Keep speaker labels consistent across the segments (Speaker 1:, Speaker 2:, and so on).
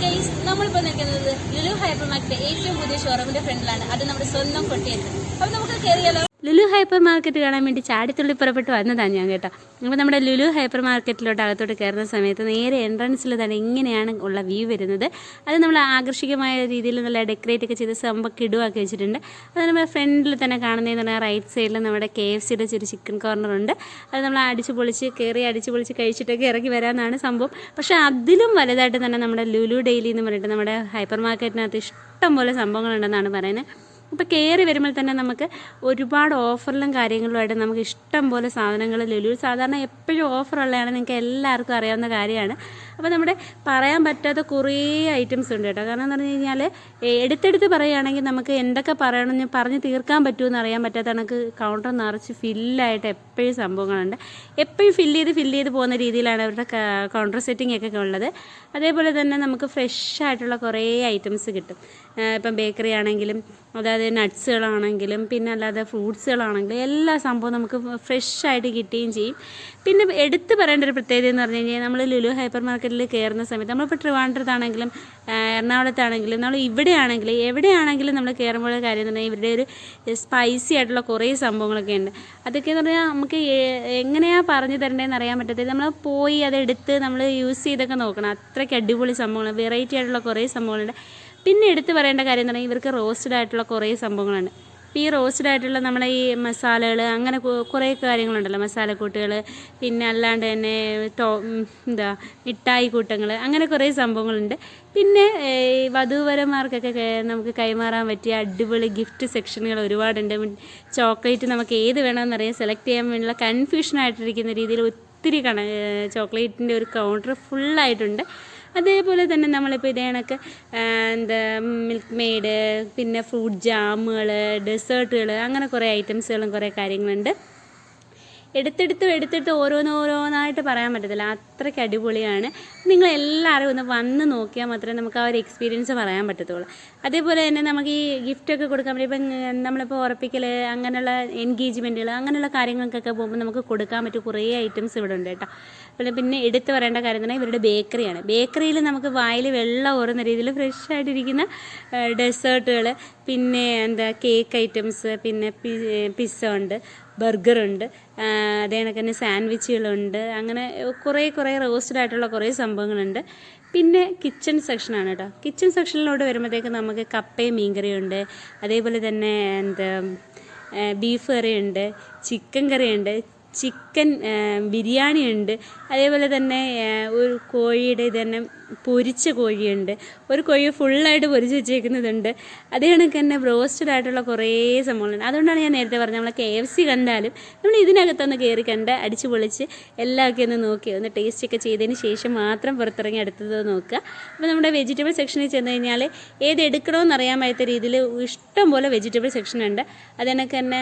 Speaker 1: Hi guys നമ്മളിപ്പോൾ നിൽക്കുന്നത് Lulu hyper market ഏറ്റവും പുതിയ ഷോറൂമിന്റെ ഫ്രണ്ടിലാണ്. അത് നമ്മുടെ സ്വന്തം കൊട്ടിയത്ത്. അപ്പോൾ നമുക്ക് കയറിയാലോ
Speaker 2: ഹൈപ്പർ മാർക്കറ്റ് കാണാൻ വേണ്ടി ചാടിത്തുള്ളി പുറപ്പെട്ട് വന്നതാണ് ഞാൻ കേട്ടോ. അപ്പോൾ നമ്മുടെ ലുലു ഹൈപ്പർ മാർക്കറ്റിലോട്ട് അകത്തോട്ട് കയറുന്ന സമയത്ത് നേരെ എൻട്രൻസിൽ തന്നെ ഇങ്ങനെയാണ് ഉള്ള വ്യൂ വരുന്നത്. അത് നമ്മൾ ആകർഷകമായ രീതിയിൽ നല്ല ഡെക്കറേറ്റ് ഒക്കെ ചെയ്ത് സംഭവം ഇടുകയൊക്കെ വെച്ചിട്ടുണ്ട്. അത് നമ്മൾ ഫ്രണ്ടിൽ തന്നെ കാണുന്നതെന്ന് പറഞ്ഞാൽ റൈറ്റ് സൈഡിൽ നമ്മുടെ കെ എഫ് സിയുടെ ഒരു ചിക്കൻ കോർണർ ഉണ്ട്. അത് നമ്മൾ അടിച്ച് പൊളിച്ച് കയറി അടിച്ച് പൊളിച്ച് കഴിച്ചിട്ടൊക്കെ ഇറങ്ങി വരാമെന്നാണ് സംഭവം. പക്ഷേ അതിലും വലുതായിട്ട് തന്നെ നമ്മുടെ ലുലു ഡെയിലി എന്ന് പറഞ്ഞിട്ട് നമ്മുടെ ഹൈപ്പർ മാർക്കറ്റിനകത്ത് ഇഷ്ടം പോലെ സംഭവങ്ങളുണ്ടെന്നാണ് പറയുന്നത്. അപ്പോൾ കയറി വരുമ്പോൾ തന്നെ നമുക്ക് ഒരുപാട് ഓഫറിലും കാര്യങ്ങളുമായിട്ട് നമുക്ക് ഇഷ്ടം പോലെ സാധനങ്ങൾ ലുലു സാധാരണ എപ്പോഴും ഓഫറുള്ളതാണ് നിങ്ങൾക്ക് എല്ലാവർക്കും അറിയാവുന്ന കാര്യമാണ്. അപ്പോൾ നമ്മുടെ പറയാൻ പറ്റാത്ത കുറേ ഐറ്റംസ് ഉണ്ട് കേട്ടോ. കാരണം എന്ന് പറഞ്ഞു കഴിഞ്ഞാൽ എടുത്തെടുത്ത് പറയുകയാണെങ്കിൽ നമുക്ക് എന്തൊക്കെ പറയണമെന്ന് പറഞ്ഞ് തീർക്കാൻ പറ്റുമെന്ന് അറിയാൻ പറ്റാത്ത കണക്ക് കൗണ്ടർ നിറച്ച് ഫില്ലായിട്ട് എപ്പോഴും സംഭവങ്ങളുണ്ട്. എപ്പോഴും ഫില്ല് ചെയ്ത് ഫില്ല് ചെയ്ത് പോകുന്ന രീതിയിലാണ് അവരുടെ കൗണ്ടർ സെറ്റിംഗ് ഒക്കെ ഉള്ളത്. അതേപോലെ തന്നെ നമുക്ക് ഫ്രഷ് ആയിട്ടുള്ള കുറേ ഐറ്റംസ് കിട്ടും. ഇപ്പം ബേക്കറി ആണെങ്കിലും അതായത് നട്ട്സുകളാണെങ്കിലും പിന്നെ അല്ലാതെ ഫ്രൂട്ട്സുകളാണെങ്കിലും എല്ലാ സംഭവവും നമുക്ക് ഫ്രഷ് ആയിട്ട് കിട്ടുകയും ചെയ്യും. പിന്നെ എടുത്തു പറയേണ്ട ഒരു പ്രത്യേകത എന്ന് പറഞ്ഞു കഴിഞ്ഞാൽ നമ്മൾ ലുലു ഹൈപ്പർ മാർക്കറ്റിൽ കയറുന്ന സമയത്ത് നമ്മളിപ്പോൾ ട്രിവാൻഡ്രത്താണെങ്കിലും എറണാകുളത്താണെങ്കിലും നമ്മൾ ഇവിടെയാണെങ്കിലും എവിടെയാണെങ്കിലും നമ്മൾ കയറുമ്പോൾ കാര്യം എന്ന് പറഞ്ഞാൽ ഇവരുടെ ഒരു സ്പൈസി ആയിട്ടുള്ള കുറേ സംഭവങ്ങളൊക്കെ ഉണ്ട്. അതൊക്കെ എന്ന് പറഞ്ഞാൽ നമുക്ക് എങ്ങനെയാണ് എങ്ങനെയാ പറഞ്ഞു തരേണ്ടതെന്ന് അറിയാൻ പറ്റത്തില്ല. നമ്മൾ പോയി അതെടുത്ത് നമ്മൾ യൂസ് ചെയ്തൊക്കെ നോക്കണം. അത്രയ്ക്ക് അടിപൊളി സംഭവങ്ങൾ വെറൈറ്റി ആയിട്ടുള്ള കുറേ സംഭവങ്ങളുണ്ട്. പിന്നെ എടുത്ത് പറയേണ്ട കാര്യം എന്ന് പറഞ്ഞാൽ ഇവർക്ക് റോസ്റ്റഡ് ആയിട്ടുള്ള കുറേ സംഭവങ്ങളുണ്ട്. ഈ റോസ്റ്റഡ് ആയിട്ടുള്ള നമ്മുടെ ഈ മസാലകൾ അങ്ങനെ കുറേ കാര്യങ്ങളുണ്ടല്ലോ. മസാലക്കൂട്ടുകൾ പിന്നെ അല്ലാണ്ട് തന്നെ ടോ എന്താ മിഠായി കൂട്ടങ്ങൾ അങ്ങനെ കുറേ സംഭവങ്ങളുണ്ട്. പിന്നെ ഈ വധൂവരന്മാർക്കൊക്കെ നമുക്ക് കൈമാറാൻ പറ്റിയ അടിപൊളി ഗിഫ്റ്റ് സെക്ഷനുകൾ ഒരുപാടുണ്ട്. ചോക്ലേറ്റ് നമുക്ക് ഏത് വേണമെന്നറിയാൻ സെലക്ട് ചെയ്യാൻ വേണ്ടിയുള്ള കൺഫ്യൂഷൻ ആയിട്ടിരിക്കുന്ന രീതിയിൽ ഒത്തിരി കണ ചോക്ലേറ്റിന്റെ ഒരു കൗണ്ടർ ഫുള്ളായിട്ടുണ്ട്. അതേപോലെ തന്നെ നമ്മളിപ്പോൾ ഇതേ കണക്ക് എന്താ മിൽക്ക് മെയ്ഡ് പിന്നെ ഫ്രൂട്ട് ജാമുകൾ ഡെസേർട്ടുകൾ അങ്ങനെ കുറേ ഐറ്റംസുകളും കുറേ കാര്യങ്ങളുണ്ട്. എടുത്തെടുത്ത് എടുത്തിട്ട് ഓരോന്നോരോന്നായിട്ട് പറയാൻ പറ്റത്തില്ല. അത്രയ്ക്ക് അടിപൊളിയാണ്. നിങ്ങൾ എല്ലാവരും ഒന്ന് വന്ന് നോക്കിയാൽ മാത്രമേ നമുക്ക് ആ ഒരു എക്സ്പീരിയൻസ് പറയാൻ പറ്റത്തുള്ളൂ. അതേപോലെ തന്നെ നമുക്ക് ഈ ഗിഫ്റ്റൊക്കെ കൊടുക്കാൻ പറ്റും ഇപ്പം നമ്മളിപ്പോൾ ഉറപ്പിക്കൽ അങ്ങനെയുള്ള എൻഗേജ്മെന്റുകൾ അങ്ങനെയുള്ള കാര്യങ്ങൾക്കൊക്കെ പോകുമ്പോൾ നമുക്ക് കൊടുക്കാൻ പറ്റും കുറേ ഐറ്റംസ് ഇവിടെ ഉണ്ട് കേട്ടോ. പിന്നെ പിന്നെ എടുത്തു പറയേണ്ട കാര്യം തന്നെ ഇവരുടെ ബേക്കറിയാണ് ബേക്കറിയിൽ നമുക്ക് വായിൽ വെള്ളം ഓറുന്ന രീതിയിൽ ഫ്രഷ് ആയിട്ടിരിക്കുന്ന ഡെസേർട്ടുകൾ പിന്നെ എന്താ കേക്ക് ഐറ്റംസ് പിന്നെ പിസ്സ ഉണ്ട്. ബർഗറുണ്ട്. അതേ കണക്ക് തന്നെ സാൻഡ്വിച്ചുകളുണ്ട്. അങ്ങനെ കുറേ കുറേ റോസ്റ്റഡ് ആയിട്ടുള്ള കുറേ സംഭവങ്ങളുണ്ട്. പിന്നെ കിച്ചൺ സെക്ഷനാണ് കേട്ടോ. കിച്ചൺ സെക്ഷനിലോട്ട് വരുമ്പോഴത്തേക്ക് നമുക്ക് കപ്പയും മീൻകറിയുണ്ട്. അതേപോലെ തന്നെ എന്താ ബീഫ് കറിയുണ്ട് ചിക്കൻ കറിയുണ്ട് ചിക്കൻ ബിരിയാണി ഉണ്ട് അതേപോലെ തന്നെ ഒരു കോഴിയുടെ തന്നെ പൊരിച്ച കോഴിയുണ്ട്. ഒരു കോഴി ഫുള്ളായിട്ട് പൊരിച്ച് വെച്ചേക്കുന്നതുണ്ട്. അതേ കണക്ക് തന്നെ ബ്രോസ്റ്റഡ് ആയിട്ടുള്ള കുറേ സംഭവങ്ങളുണ്ട്. അതുകൊണ്ടാണ് ഞാൻ നേരത്തെ പറഞ്ഞത് നമ്മൾ കെ എഫ് സി കണ്ടാലും നമ്മൾ ഇതിനകത്തൊന്ന് കയറി കണ്ട് അടിച്ച് പൊളിച്ച് എല്ലാമൊക്കെ ഒന്ന് നോക്കി ഒന്ന് ടേസ്റ്റ് ഒക്കെ ചെയ്തതിന് ശേഷം മാത്രം പുറത്തിറങ്ങി അടുത്തത് നോക്കുക. അപ്പോൾ നമ്മുടെ വെജിറ്റബിൾ സെക്ഷനിൽ ചെന്ന് കഴിഞ്ഞാൽ ഏത് എടുക്കണമെന്ന് അറിയാൻ പറ്റാത്ത രീതിയിൽ ഇഷ്ടം പോലെ വെജിറ്റബിൾ സെക്ഷൻ ഉണ്ട് അതിനൊക്കെ തന്നെ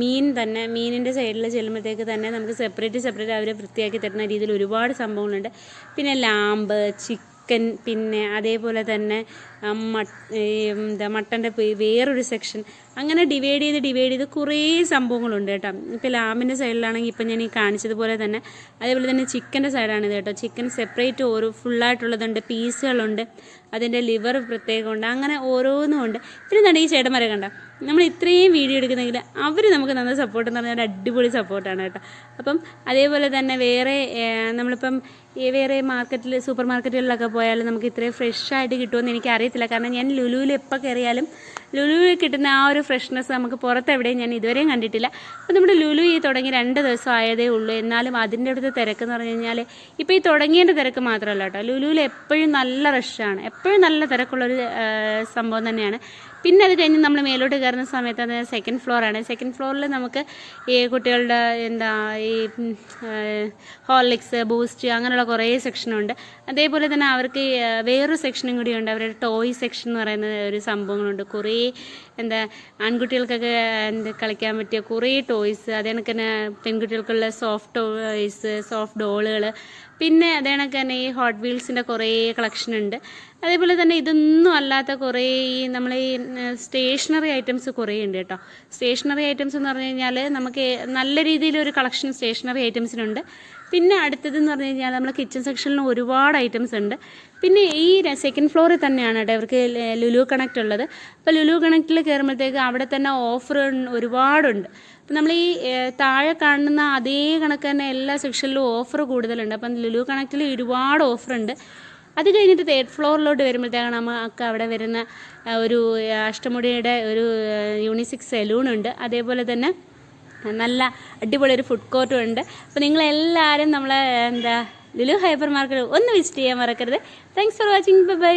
Speaker 2: മീൻ തന്നെ മീനിന്റെ സൈഡിൽ ചെല്ലുമ്പോഴത്തേക്ക് തന്നെ നമുക്ക് സെപ്പറേറ്റ് സെപ്പറേറ്റ് അവർ വൃത്തിയാക്കി തരുന്ന രീതിയിൽ ഒരുപാട് സംഭവങ്ങളുണ്ട്. പിന്നെ ലാമ്പ് ചിക്കൻ പിന്നെ അതേപോലെ തന്നെ എന്താ മട്ടന്റെ വേറൊരു സെക്ഷൻ അങ്ങനെ ഡിവൈഡ് ചെയ്ത് ഡിവൈഡ് ചെയ്ത് കുറേ സംഭവങ്ങളുണ്ട് കേട്ടോ. ഇപ്പോൾ ലാമ്പിന്റെ സൈഡിലാണെങ്കിൽ ഇപ്പം ഞാൻ ഈ കാണിച്ചതുപോലെ തന്നെ അതേപോലെ തന്നെ ചിക്കന്റെ സൈഡാണിത് കേട്ടോ. ചിക്കൻ സെപ്പറേറ്റ് ഓരോ ഫുള്ളായിട്ടുള്ളതുണ്ട് പീസുകളുണ്ട് അതിന്റെ ലിവർ പ്രത്യേകമുണ്ട് അങ്ങനെ ഓരോന്നും ഉണ്ട് പിന്നെ എന്താണ് ഈ ചേട്ടന്മാരെ കണ്ട നമ്മൾ ഇത്രയും വീഡിയോ എടുക്കുന്നെങ്കിൽ അവർ നമുക്ക് നന്ന സപ്പോർട്ട് എന്ന് പറഞ്ഞാൽ അടിപൊളി സപ്പോർട്ടാണ് കേട്ടോ. അപ്പം അതേപോലെ തന്നെ വേറെ നമ്മളിപ്പം വേറെ മാർക്കറ്റിൽ സൂപ്പർ മാർക്കറ്റുകളിലൊക്കെ പോയാലും നമുക്ക് ഇത്രയും ഫ്രഷ് ആയിട്ട് കിട്ടുമെന്ന് എനിക്ക് അറിയത്തില്ല കാരണം ഞാൻ ലുലുവിൽ എപ്പോൾ കയറിയാലും ലുലുവിൽ കിട്ടുന്ന ആ ഒരു ഫ്രഷ്നെസ് നമുക്ക് പുറത്ത് എവിടെയും ഞാൻ ഇതുവരെയും കണ്ടിട്ടില്ല. അപ്പോൾ നമ്മുടെ ലുലു ഈ തുടങ്ങി രണ്ട് ദിവസം ആയതേ ഉള്ളൂ. എന്നാലും അതിന്റെ അടുത്ത് തിരക്ക് എന്ന് പറഞ്ഞു കഴിഞ്ഞാൽ ഇപ്പോൾ ഈ തുടങ്ങിയതിന്റെ തിരക്ക് മാത്രമല്ല കേട്ടോ. ലുലുവിൽ എപ്പോഴും നല്ല റഷാണ് എപ്പോഴും നല്ല തിരക്കുള്ളൊരു സംഭവം തന്നെയാണ്. പിന്നെ അത് കഴിഞ്ഞ് നമ്മൾ മേലോട്ട് കയറുന്ന സമയത്ത് അത് സെക്കൻഡ് ഫ്ലോറാണ് സെക്കൻഡ് ഫ്ലോറിൽ നമുക്ക് ഈ കുട്ടികളുടെ എന്താ ഈ ഹോർലിക്സ് ബൂസ്റ്റ് അങ്ങനെയുള്ള കുറേ സെക്ഷനുണ്ട് അതേപോലെ തന്നെ അവർക്ക് വേറൊരു സെക്ഷനും കൂടിയുണ്ട് അവരുടെ ടോയ് സെക്ഷൻ എന്ന് പറയുന്ന ഒരു സംഭവങ്ങളുണ്ട്. കുറേ എന്താ ആൺകുട്ടികൾക്കൊക്കെ എന്താ കളിക്കാൻ പറ്റിയ കുറേ ടോയ്സ് അതേ കണക്ക് തന്നെ പെൺകുട്ടികൾക്കുള്ള സോഫ്റ്റ് ടോയ്സ് സോഫ്റ്റ് ഡോളുകൾ പിന്നെ അതേ കണക്ക് തന്നെ ഈ ഹോട്ട് വീൽസിന്റെ കുറേ കളക്ഷൻ ഉണ്ട്. അതേപോലെ തന്നെ ഇതൊന്നും അല്ലാത്ത കുറേ ഈ നമ്മൾ ഈ സ്റ്റേഷനറി ഐറ്റംസ് കുറേ ഉണ്ട് കേട്ടോ. സ്റ്റേഷനറി ഐറ്റംസ് എന്ന് പറഞ്ഞു കഴിഞ്ഞാൽ നമുക്ക് നല്ല രീതിയിലൊരു കളക്ഷൻ സ്റ്റേഷനറി ഐറ്റംസിനുണ്ട് പിന്നെ അടുത്തതെന്ന് പറഞ്ഞു കഴിഞ്ഞാൽ നമ്മൾ കിച്ചൺ സെക്ഷനിൽ ഒരുപാട് ഐറ്റംസ് ഉണ്ട്. പിന്നെ ഈ സെക്കൻഡ് ഫ്ലോറിൽ തന്നെയാണ് കേട്ടോ ഇവർക്ക് ലുലു കണക്റ്റ് ഉള്ളത്. അപ്പോൾ ലുലു കണക്റ്റിൽ കയറുമ്പോഴത്തേക്ക് അവിടെ തന്നെ ഓഫർ ഒരുപാടുണ്ട്. അപ്പം നമ്മൾ ഈ താഴെ കാണുന്ന അതേ കണക്ക് തന്നെ എല്ലാ സെക്ഷനിലും ഓഫർ കൂടുതലുണ്ട്. അപ്പം ലുലു കണക്റ്റിൽ ഒരുപാട് ഓഫർ ഉണ്ട്. അത് കഴിഞ്ഞിട്ട് തേർഡ് ഫ്ലോറിലോട്ട് വരുമ്പോഴത്തേക്കാണ് നമുക്ക് അവിടെ വരുന്ന ഒരു അഷ്ടമുടിയുടെ ഒരു യൂണിസിക്സ് സലൂൺ ഉണ്ട്. അതേപോലെ തന്നെ നല്ല അടിപൊളി ഒരു ഫുഡ് കോർട്ടും ഉണ്ട്. അപ്പോൾ നിങ്ങളെല്ലാവരും നമ്മളെ എന്താ ലുലു ഹൈപ്പർ മാർക്കറ്റ് ഒന്ന് വിസിറ്റ് ചെയ്യാൻ മറക്കരുത്. Thanks for watching bye